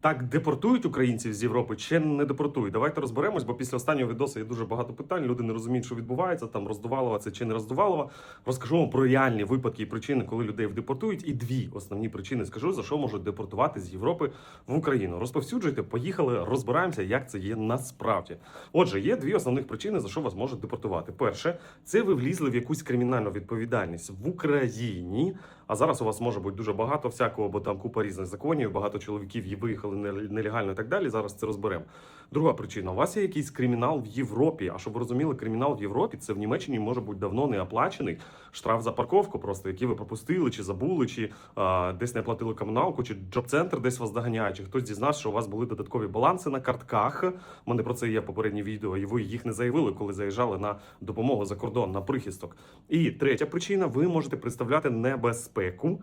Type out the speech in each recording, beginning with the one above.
так депортують українців з Європи чи не депортують? Давайте розберемось, бо після останнього відосу є дуже багато питань. Люди не розуміють, що відбувається, там роздувалова це чи не роздувалова. Розкажу вам про реальні випадки і причини, коли людей депортують. І дві основні причини скажу, за що можуть депортувати з Європи в Україну. Розповсюджуйте, поїхали, розбираємося, як це є насправді. Отже, є дві основних причини, за що вас можуть депортувати. Перше, це ви влізли в якусь кримінальну відповідальність в Україні. А зараз у вас може бути дуже багато всякого, бо там купа різних законів, багато чоловіків є виїхали нел- нелегально і так далі. Зараз це розберемо. Друга причина: у вас є якийсь кримінал в Європі. А щоб ви розуміли, кримінал в Європі це в Німеччині може бути давно не оплачений. Штраф за парковку, просто який ви пропустили, чи забули, чи а, десь не платили комуналку, чи джоб-центр десь вас доганяє, чи хтось дізнався, що у вас були додаткові баланси на картках. У мене про це є попереднє відео, і ви їх не заявили, коли заїжджали на допомогу за кордон на прихисток. І третя причина: ви можете представляти небезпеку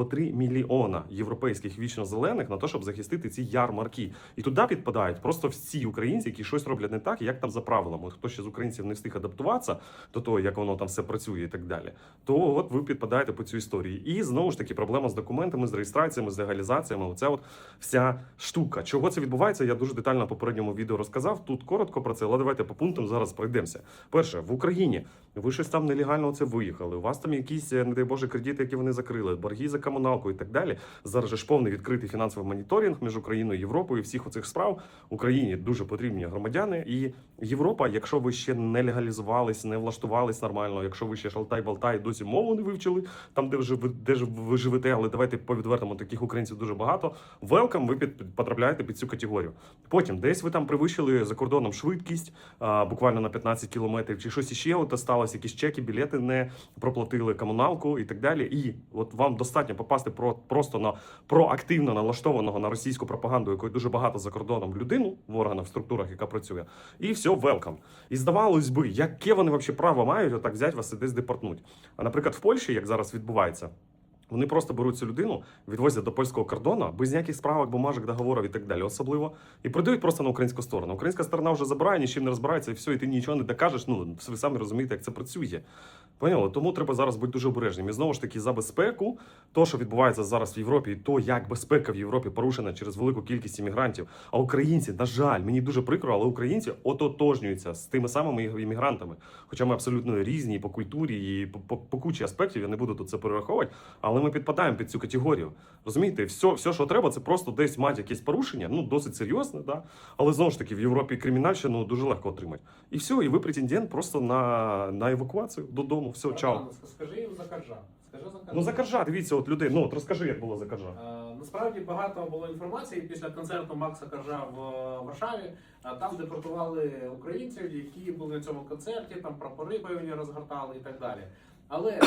по 3 мільйона європейських вічно-зелених на те, щоб захистити ці ярмарки. І туди підпадають просто всі українці, які щось роблять не так, як там за правилами. Хто ще з українців не встиг адаптуватися до того, як воно там все працює і так далі, то от ви підпадаєте по цій історії. І знову ж таки проблема з документами, з реєстраціями, з легалізаціями. Оця от вся штука. Чого це відбувається? Я дуже детально в попередньому відео розказав. Тут коротко про це, але давайте по пунктам зараз пройдемося. Перше, в Україні ви щось там нелегально це виїхали. У вас там якісь, е, не дай Боже, кредити, які вони закрили, борги за комуналку і так далі. Зараз же ж повний відкритий фінансовий моніторинг між Україною і Європою. Всіх оцих справ Україні дуже потрібні громадяни. І Європа, якщо ви ще не легалізувались, не влаштувались нормально, якщо ви ще шалтай-балтай, досі мову не вивчили, там де вже ви де ж ви живете, але давайте по відвертому таких українців дуже багато. Велкам, ви під, потрапляєте під цю категорію. Потім десь ви там перевищили за кордоном швидкість а, буквально на 15 кілометрів, чи щось іще от сталося, якісь чеки, білети не проплатили комуналку і так далі. І от вам достатньо попасти про просто на проактивно налаштованого на російську пропаганду, якої дуже багато за кордоном людину в органах, в структурах, яка працює, і все, велкам. І здавалось би, яке вони взагалі право мають отак взяти вас і десь депортнуть. А наприклад, в Польщі, як зараз відбувається. Вони просто беруть цю людину, відвозять до польського кордону без ніяких справок, бумажок, договорів і так далі, особливо, і продають просто на українську сторону. Українська сторона вже забирає, нічим не розбирається, і все, і ти нічого не докажеш. Ну ви самі розумієте, як це працює. Поняли? Тому треба зараз бути дуже обережним. І знову ж таки за безпеку, то, що відбувається зараз в Європі, і то, як безпека в Європі порушена через велику кількість іммігрантів. А українці, на жаль, мені дуже прикро, але українці ототожнюються з тими самими іммігрантами. Хоча ми абсолютно різні по культурі, і по, по, по кучі аспектів, я не буду тут це перераховувати, але ми підпадаємо під цю категорію. Розумієте, все, все, що треба, це просто десь мати якесь порушення, ну досить серйозне, да? але знову ж таки в Європі кримінальщину дуже легко отримати. І все, і ви претендент просто на, на евакуацію додому. Все, чао. Скажи їм за коржа. Скажи за коржа. Ну за коржа, дивіться, от людей. Ну от розкажи, як було за коржа. Е, Насправді багато було інформації після концерту Макса Коржа в е, Варшаві. Е, Там депортували українців, які були на цьому концерті, там прапори певні розгортали і так далі. Але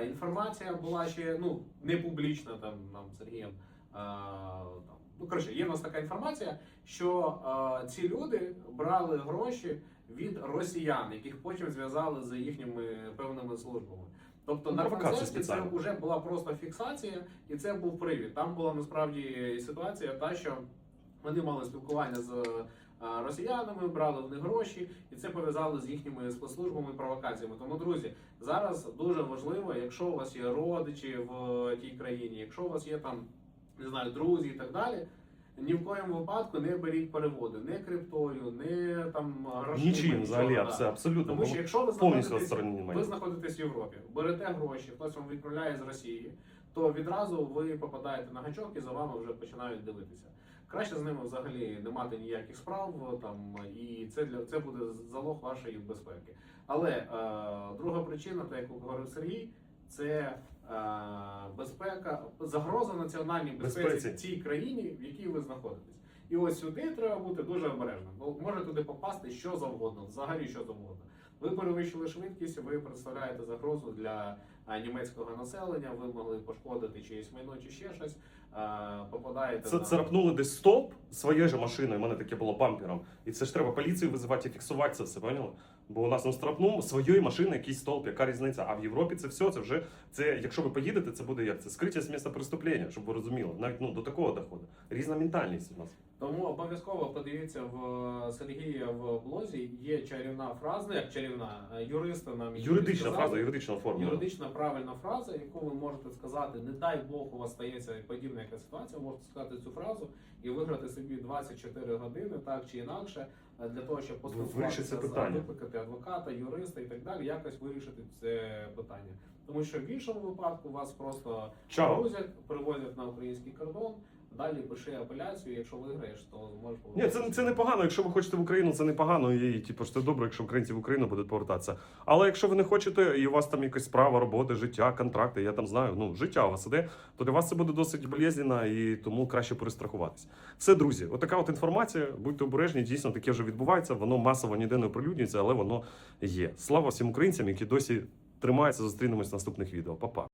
е, інформація була ще ну не публічна там нам Сергієм. Е, там, ну коротше, є в нас така інформація, що е, ці люди брали гроші від росіян, яких потім зв'язали за їхніми певними службами. Тобто Ну, на концерті це вже була просто фіксація, і це був привід. Там була насправді ситуація, та що вони мали спілкування з росіянами, брали в них гроші, і це пов'язали з їхніми спецслужбами і провокаціями. Тому, друзі, зараз дуже важливо, якщо у вас є родичі в тій країні, якщо у вас є там не знаю, друзі і так далі. Ні в коєму випадку не беріть переводи, не криптою, не там грошима. Нічим взагалі, абсе- абсолютно. Тому що якщо ви знаходитесь, ви знаходитесь в Європі, берете гроші, хтось вам відправляє з Росії, то відразу ви попадаєте на гачок і за вами вже починають дивитися. Краще з ними взагалі не мати ніяких справ там, і це для це буде залог вашої безпеки. Але е, друга причина, та яку говорив Сергій, це безпека, загроза національній безпеці Безпеці. цій країні, в якій ви знаходитесь. І ось сюди треба бути дуже обережним. Бо може туди попасти що завгодно, взагалі що завгодно. Ви перевищили швидкість, ви представляєте загрозу для німецького населення, ви могли пошкодити чиєсь майно чи ще щось. Попадаєте Це на царапнули десь стоп своєю же машиною. У мене таке було бампером. І це ж треба поліцію визивати і фіксувати це все, поняли? Бо у нас на страпну своєї машини якийсь столб, яка різниця. А в Європі це все, це вже це, якщо ви поїдете, це буде як це скриття з місця преступлення, щоб ви розуміли. Навіть ну до такого доходу. Різна ментальність у нас. Тому обов'язково подивіться в е, Сергія в блозі. Є чарівна фраза, як чарівна е, юристи нам її Юридична сказали. фраза, юридична формула. Юридична правильна фраза, яку ви можете сказати, не дай Бог, у вас стається подібна якась ситуація, ви можете сказати цю фразу і виграти собі 24 години, так чи інакше, е, для того, щоб поспілкуватися викликати адвоката, юриста і так далі, якось вирішити це питання. Тому що в іншому випадку вас просто Чао. грузять, привозять на український кордон. Далі пиши апеляцію. Якщо виграєш, то зможеш Ні, це, це непогано. Якщо ви хочете в Україну, це непогано. І типу, це добре, якщо українці в Україну будуть повертатися. Але якщо ви не хочете, і у вас там якась справа, робота, життя, контракти, я там знаю, ну життя у вас іде, то для вас це буде досить болезненно і тому краще перестрахуватися. Все, друзі, отака от інформація. Будьте обережні, дійсно таке вже відбувається. Воно масово ніде не оприлюднюється, але воно є. Слава всім українцям, які досі тримаються. Зустрінемось в наступних відео. Па-па.